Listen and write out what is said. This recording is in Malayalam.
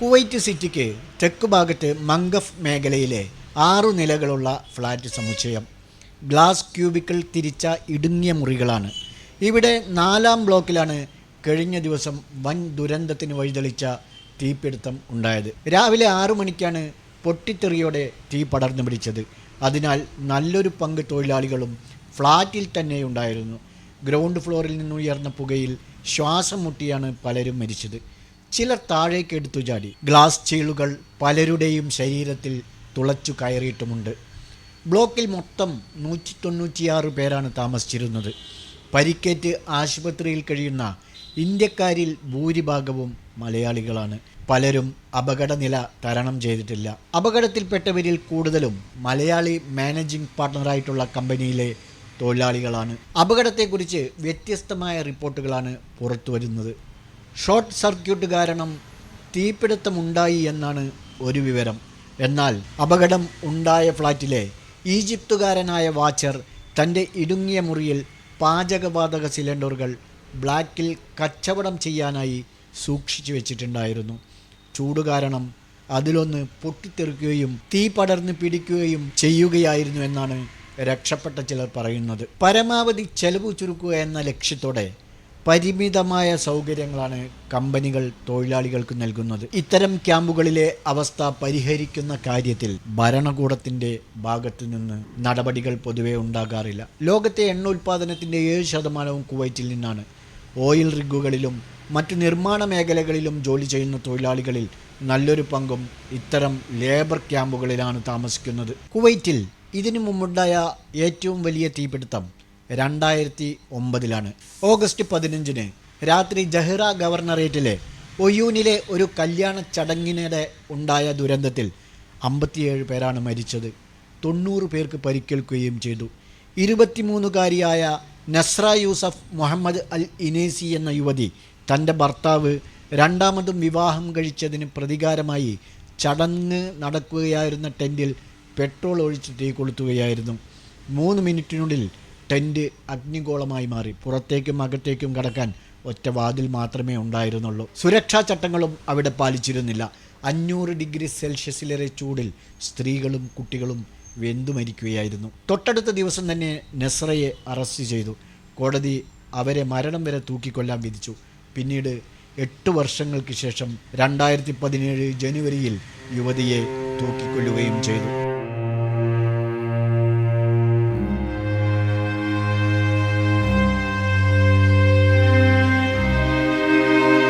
കുവൈറ്റ് സിറ്റിക്ക് തെക്ക് ഭാഗത്ത് മംഗഫ് മേഖലയിലെ ആറു നിലകളുള്ള ഫ്ലാറ്റ് സമുച്ചയം. ഗ്ലാസ് ക്യൂബിക്കൾ തിരിച്ച ഇടുങ്ങിയ മുറികളാണ്. ഇവിടെ നാലാം ബ്ലോക്കിലാണ് കഴിഞ്ഞ ദിവസം വൻ ദുരന്തത്തിന് വഴിതെളിച്ച തീപിടുത്തം ഉണ്ടായത്. രാവിലെ ആറു മണിക്കാണ് പൊട്ടിത്തെറിയോടെ തീ പടർന്നു പിടിച്ചത്. അതിനാൽ നല്ലൊരു പങ്ക് തൊഴിലാളികളും ഫ്ലാറ്റിൽ തന്നെ ഉണ്ടായിരുന്നു. ഗ്രൗണ്ട് ഫ്ലോറിൽ നിന്നുയർന്ന പുകയിൽ ശ്വാസം മുട്ടിയാണ് പലരും മരിച്ചത്. ചിലർ താഴേക്ക് എടുത്തു ചാടി. ഗ്ലാസ് ചീളുകൾ പലരുടെയും ശരീരത്തിൽ തുളച്ചു കയറിയിട്ടുമുണ്ട്. ബ്ലോക്കിൽ മൊത്തം നൂറ്റി തൊണ്ണൂറ്റിയാറ് പേരാണ് താമസിച്ചിരുന്നത്. പരിക്കേറ്റ് ആശുപത്രിയിൽ കഴിയുന്ന ഇന്ത്യക്കാരിൽ ഭൂരിഭാഗവും മലയാളികളാണ്. പലരും അപകടനില തരണം ചെയ്തിട്ടില്ല. അപകടത്തിൽപ്പെട്ടവരിൽ കൂടുതലും മലയാളി മാനേജിംഗ് പാർട്ണറായിട്ടുള്ള കമ്പനിയിലെ തൊഴിലാളികളാണ്. അപകടത്തെക്കുറിച്ച് വ്യത്യസ്തമായ റിപ്പോർട്ടുകളാണ് പുറത്തു വരുന്നത് ഷോർട്ട് സർക്യൂട്ട് കാരണം തീപിടുത്തമുണ്ടായി എന്നാണ് ഒരു വിവരം. എന്നാൽ അപകടം ഉണ്ടായ ഫ്ലാറ്റിലെ ഈജിപ്തുകാരനായ വാച്ചർ തന്റെ ഇടുങ്ങിയ മുറിയിൽ പാചകവാതക സിലിണ്ടറുകൾ ബ്ലാക്കിൽ കച്ചവടം ചെയ്യാനായി സൂക്ഷിച്ചു വെച്ചിട്ടുണ്ടായിരുന്നു. ചൂട് കാരണം അതിലൊന്ന് പൊട്ടിത്തെറിക്കുകയും തീ പടർന്ന് പിടിക്കുകയും ചെയ്യുകയായിരുന്നു എന്നാണ് രക്ഷപ്പെട്ട ചിലർ പറയുന്നത്. പരമാവധി ചെലവ് ചുരുക്കുക എന്ന ലക്ഷ്യത്തോടെ പരിമിതമായ സൗകര്യങ്ങളാണ് കമ്പനികൾ തൊഴിലാളികൾക്ക് നൽകുന്നത്. ഇത്തരം ക്യാമ്പുകളിലെ അവസ്ഥ പരിഹരിക്കുന്ന കാര്യത്തിൽ ഭരണകൂടത്തിന്റെ ഭാഗത്തു നിന്ന് നടപടികൾ പൊതുവെ ഉണ്ടാകാറില്ല. ലോകത്തെ എണ്ണ ഉൽപ്പാദനത്തിന്റെ ഏഴ് ശതമാനവും കുവൈറ്റിൽ നിന്നാണ്. ഓയിൽ റിഗുകളിലും മറ്റു നിർമ്മാണ മേഖലകളിലും ജോലി ചെയ്യുന്ന തൊഴിലാളികളിൽ നല്ലൊരു പങ്കും ഇത്തരം ലേബർ ക്യാമ്പുകളിലാണ് താമസിക്കുന്നത്. കുവൈറ്റിൽ ഇതിനു മുമ്പുണ്ടായ ഏറ്റവും വലിയ തീപിടുത്തം രണ്ടായിരത്തി ഒമ്പതിലാണ് ഓഗസ്റ്റ് പതിനഞ്ചിന് രാത്രി ജഹിറ ഗവർണറേറ്റിലെ ഒയൂനിലെ ഒരു കല്യാണ ചടങ്ങിനിടെ ഉണ്ടായ ദുരന്തത്തിൽ അമ്പത്തിയേഴ് പേരാണ് മരിച്ചത്. തൊണ്ണൂറ് പേർക്ക് പരിക്കേൽക്കുകയും ചെയ്തു. ഇരുപത്തിമൂന്നുകാരിയായ നസ്ര യൂസഫ് മുഹമ്മദ് അൽ ഇനേസി എന്ന യുവതി തന്റെ ഭർത്താവ് രണ്ടാമതും വിവാഹം കഴിച്ചതിന് പ്രതികാരമായി ചടങ്ങ് നടക്കുകയായിരുന്ന ടെന്റിൽ പെട്രോൾ ഒഴിച്ച് തീ കൊളുത്തുകയായിരുന്നു മൂന്ന് മിനിറ്റിനുള്ളിൽ ടെന്റ് അഗ്നിഗോളമായി മാറി. പുറത്തേക്കും അകത്തേക്കും കടക്കാൻ ഒറ്റ വാതിൽ മാത്രമേ ഉണ്ടായിരുന്നുള്ളൂ. സുരക്ഷാ ചട്ടങ്ങളും അവിടെ പാലിച്ചിരുന്നില്ല. അഞ്ഞൂറ് ഡിഗ്രി സെൽഷ്യസിലേറെ ചൂടിൽ സ്ത്രീകളും കുട്ടികളും വെന്തു മരിക്കുകയായിരുന്നു. തൊട്ടടുത്ത ദിവസം തന്നെ നെസ്രയെ അറസ്റ്റ് ചെയ്തു. കോടതി അവരെ മരണം വരെ തൂക്കിക്കൊല്ലാൻ വിധിച്ചു. പിന്നീട് എട്ട് വർഷങ്ങൾക്ക് ശേഷം രണ്ടായിരത്തി പതിനേഴ് ജനുവരിയിൽ യുവതിയെ തൂക്കിക്കൊല്ലുകയും ചെയ്തു.